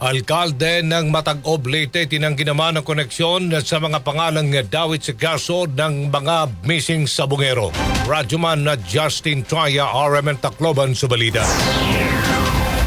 Alkalde ng Matag-Ob Leyte tinanggi naman ang koneksyon sa mga pangalang dawit sa kaso ng mga missing sabungero. Radyoman na Justin Traya, RMN Tacloban sa Balida.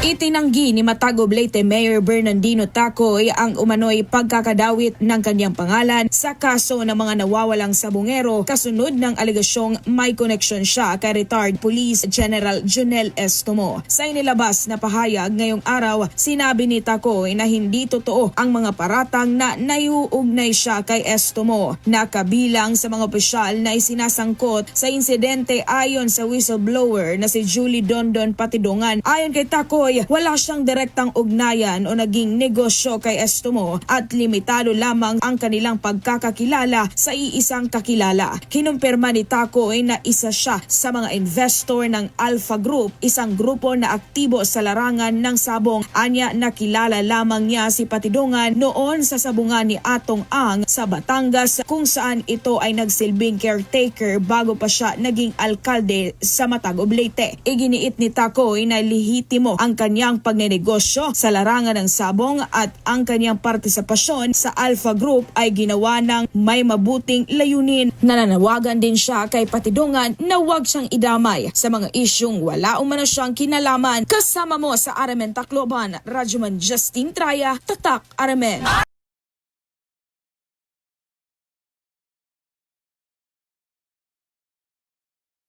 Itinanggi ni Matago Leyte Mayor Bernardino Tacoy ang umano'y pagkakadawit ng kanyang pangalan sa kaso ng mga nawawalang sabungero kasunod ng alegasyong may koneksyon siya kay retired Police General Junel Estomo. Sa inilabas na pahayag ngayong araw, sinabi ni Tacoy na hindi totoo ang mga paratang na naiuugnay siya kay Estomo na kabilang sa mga opisyal na isinasangkot sa insidente ayon sa whistleblower na si Julie Dondon Patidongan. Ayon kay Tacoy, wala siyang direktang ugnayan o naging negosyo kay Estomo at limitado lamang ang kanilang pagkakakilala sa iisang kakilala. Kinumpirma ni Tacoy na isa siya sa mga investor ng Alpha Group, isang grupo na aktibo sa larangan ng sabong. Anya nakilala lamang niya si Patidongan noon sa sabungan ni Atong Ang sa Batangas kung saan ito ay nagsilbing caretaker bago pa siya naging alkalde sa Matagog Leyte. Iginiit ni Tacoy na lihitimo ang kanyang pagnenegosyo sa larangan ng sabong at ang kanyang partisipasyon sa Alpha Group ay ginawa ng may mabuting layunin. Nananawagan din siya kay Patidongan na huwag siyang idamay sa mga isyong wala umano siyang kinalaman. Kasama mo sa Aramen Tacloban, Radyoman Justin Traya, Tatak Aramen.